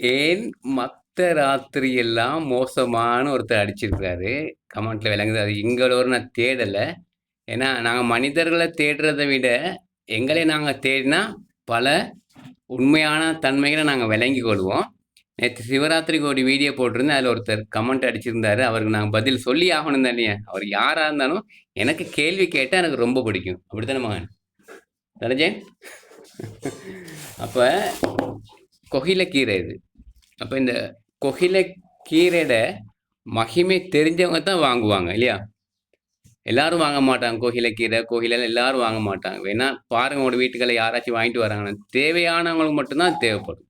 ஏன் மத்த ராத்திரி எல்லாம் மோசமான ஒருத்தர் அடிச்சிருக்காரு. கமெண்ட்ல விளங்குது. அது எங்களோட நான் தேடல. ஏன்னா, நாங்க மனிதர்களை தேடுறதை விட, எங்களை நாங்க தேடினா, பல உண்மையான தன்மைகளை நாங்க விளங்கி கொள்வோம். நேற்று சிவராத்திரிக்கு ஒரு வீடியோ போட்டிருந்தேன். அதுல ஒருத்தர் கமெண்ட் அடிச்சிருந்தாரு. அவருக்கு நாங்க பதில் சொல்லி ஆகணும் தானே! அவர் யாராக இருந்தாலும், எனக்கு கேள்வி கேட்டால் எனக்கு ரொம்ப பிடிக்கும். அப்படித்தானே மகன்? தனஜன்? அப்ப கொகிலக்கீரை இது. அப்போ இந்த கொகிலக்கீரையோட மகிமை தெரிஞ்சவங்க தான் வாங்குவாங்க இல்லையா? எல்லாரும் வாங்க மாட்டாங்க. கோகிலக்கீரை, கோகிலெல்லாம் எல்லாரும் வாங்க மாட்டாங்க. வேணா பாருங்க உங்களோட வீட்டுகள்ல யாராச்சும் வாங்கிட்டு வராங்கன்னா தேவையானவங்களுக்கு மட்டும் தான் தேவைப்படும்.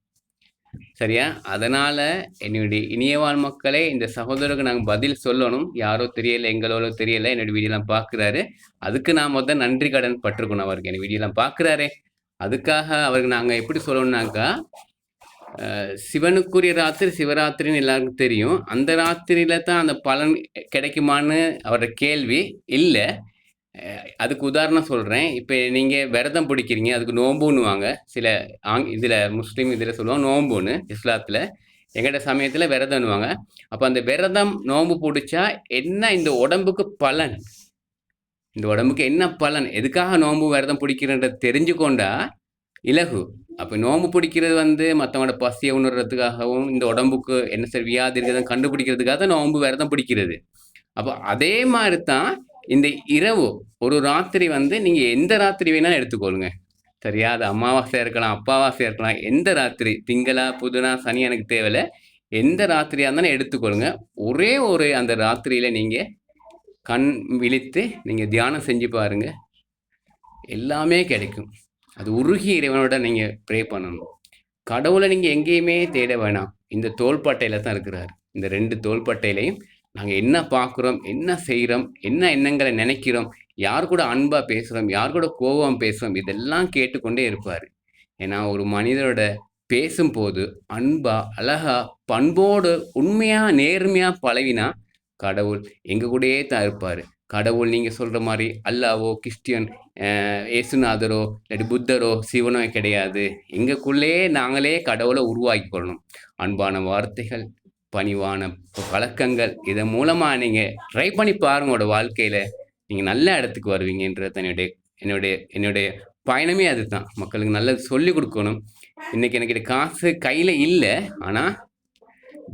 சரியா? அதனால என்னுடைய இனியவாழ் மக்களே, இந்த சகோதரருக்கு நாங்க பதில் சொல்லணும். யாரோ தெரியல, எங்களோட தெரியல. என்னுடைய வீடியோலாம் பார்க்குறாரு. அதுக்கு நான் மொத நன்றி கடன் பட்டிருக்கணும் அவருக்கு. என் வீடியோலாம் பார்க்குறாரே! அதுக்காக அவருக்கு நாங்க எப்படி சொல்லணும்னாக்கா, சிவனுக்குரிய ராத்திரி சிவராத்திரின்னு எல்லாருக்கும் தெரியும். அந்த ராத்திரியில தான் அந்த பலன் கிடைக்குமான்னு அவரோட கேள்வி. இல்லை அதுக்கு உதாரணம் சொல்கிறேன் இப்போ நீங்கள் விரதம் பிடிக்கிறீங்க. அதுக்கு நோம்புன்னுவாங்க. சில ஆங் இதில் முஸ்லீம் இதில் சொல்லுவாங்க நோம்புன்னு, இஸ்லாத்தில் எங்கட சமயத்தில் விரதம்னுவாங்க அப்போ அந்த விரதம், நோம்பு பிடிச்சா என்ன இந்த உடம்புக்கு பலன்? இந்த உடம்புக்கு என்ன பலன்? எதுக்காக நோம்பு, விரதம் பிடிக்கிறன்ற தெரிஞ்சுக்கொண்டா, இலகு. அப்ப நோம்பு பிடிக்கிறது வந்து மத்தவங்களோட பசியை உணர்றதுக்காகவும், இந்த உடம்புக்கு என்ன சரி வியாதி இருக்குதுன்னு கண்டுபிடிக்கிறதுக்காக தான் நோம்பு, விரதம் பிடிக்கிறது. அப்போ அதே மாதிரி தான் இந்த இரவு, ஒரு ராத்திரி வந்து நீங்க எந்த ராத்திரி வேணாலும் எடுத்துக்கொள்ளுங்க. சரியா? அது அமாவாசையா இருக்கலாம், அப்பாவாசையா இருக்கலாம். எந்த ராத்திரி, திங்களா, புதனா, சனி எனக்கு தேவையில்ல. எந்த ராத்திரியா இருந்தாலும் எடுத்துக்கொள்ளுங்க. ஒரே ஒரு அந்த ராத்திரியில நீங்க கண் விழித்து, நீங்க தியானம் செஞ்சு பாருங்க. எல்லாமே கிடைக்கும். அது உருகி இறைவனோட நீங்கள் ப்ரே பண்ணணும். கடவுளை நீங்கள் எங்கேயுமே தேட வேணாம். இந்த தோள்பட்டையில் தான் இருக்கிறாரு. இந்த ரெண்டு தோள்பட்டையிலையும் நாங்கள் என்ன பார்க்குறோம், என்ன செய்கிறோம் என்ன எண்ணங்களை நினைக்கிறோம், யார் கூட அன்பாக பேசுகிறோம் யார் கூட கோபம் பேசுகிறோம் இதெல்லாம் கேட்டுக்கொண்டே இருப்பார் ஏன்னா, ஒரு மனிதரோட பேசும்போது அன்பாக அழகா, பண்போடு, உண்மையாக நேர்மையாக பழகினா, கடவுள் எங்கள் கூடயே தான் இருப்பார் கடவுள் நீங்கள் சொல்கிற மாதிரி அல்லாவோ, கிறிஸ்டியன், ஏசுநாதரோ இல்லாட்டி புத்தரோ, சிவனோ கிடையாது. எங்களுக்குள்ளேயே நாங்களே கடவுளை உருவாக்கி கொள்ளணும். அன்பான வார்த்தைகள், பணிவான பழக்கங்கள், இதன் மூலமாக நீங்கள் ட்ரை பண்ணி பாருங்களோட வாழ்க்கையில் நீங்கள் நல்ல இடத்துக்கு வருவீங்கன்றது என்னுடைய என்னுடைய என்னுடைய பயணமே அதுதான். மக்களுக்கு நல்லது சொல்லிக் கொடுக்கணும் இன்றைக்கி எனக்கிட்ட காசு கையில் இல்லை ஆனால்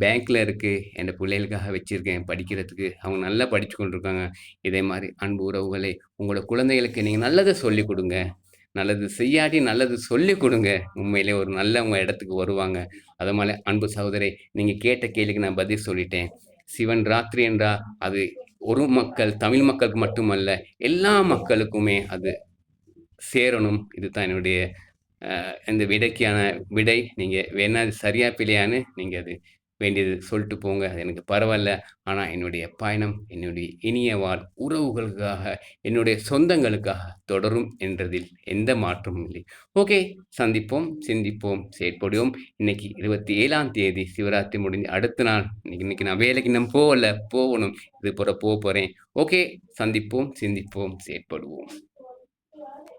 பேங்க்கில் இருக்குது என் பிள்ளைகளுக்காக வச்சுருக்கேன் படிக்கிறதுக்கு. அவங்க நல்லா படித்து கொண்டிருக்காங்க. இதே மாதிரி அன்பு உறவுகளை உங்களோட குழந்தைகளுக்கு நீங்கள் நல்லதை சொல்லிக் கொடுங்க நல்லது செய்யாட்டி நல்லது சொல்லிக் கொடுங்க உண்மையிலே ஒரு நல்லவங்க இடத்துக்கு வருவாங்க. அதனால அன்பு சகோதரி நீங்கள் கேட்ட கேள்விக்கு நான் பதில் சொல்லிட்டேன். சிவன் ராத்திரி என்றா, அது ஒரு மக்கள், தமிழ் மக்களுக்கு மட்டுமல்ல, எல்லா மக்களுக்குமே அது சேரணும். இதுதான் என்னுடைய இந்த விடைக்கான விடை. நீங்கள் வேணா அது சரியா பிள்ளையான்னு நீங்கள் அது வேண்டியது சொல்லிட்டு போங்க. அது எனக்கு பரவாயில்ல ஆனால் என்னுடைய பயணம், என்னுடைய இனிய வாழ் உறவுகளுக்காக, என்னுடைய சொந்தங்களுக்காக தொடரும் என்றதில் எந்த மாற்றமும் இல்லை. ஓகே. சந்திப்போம், சிந்திப்போம், செயற்படுவோம். இன்னைக்கு 27ஆம் தேதி சிவராத்திரி முடிஞ்சு அடுத்த நாள். இன்னைக்கு இன்னைக்கு நான் வேலைக்கு இன்னும் போகல. போகணும். இது போக போக போகிறேன் ஓகே. சந்திப்போம், சிந்திப்போம், செயற்படுவோம்.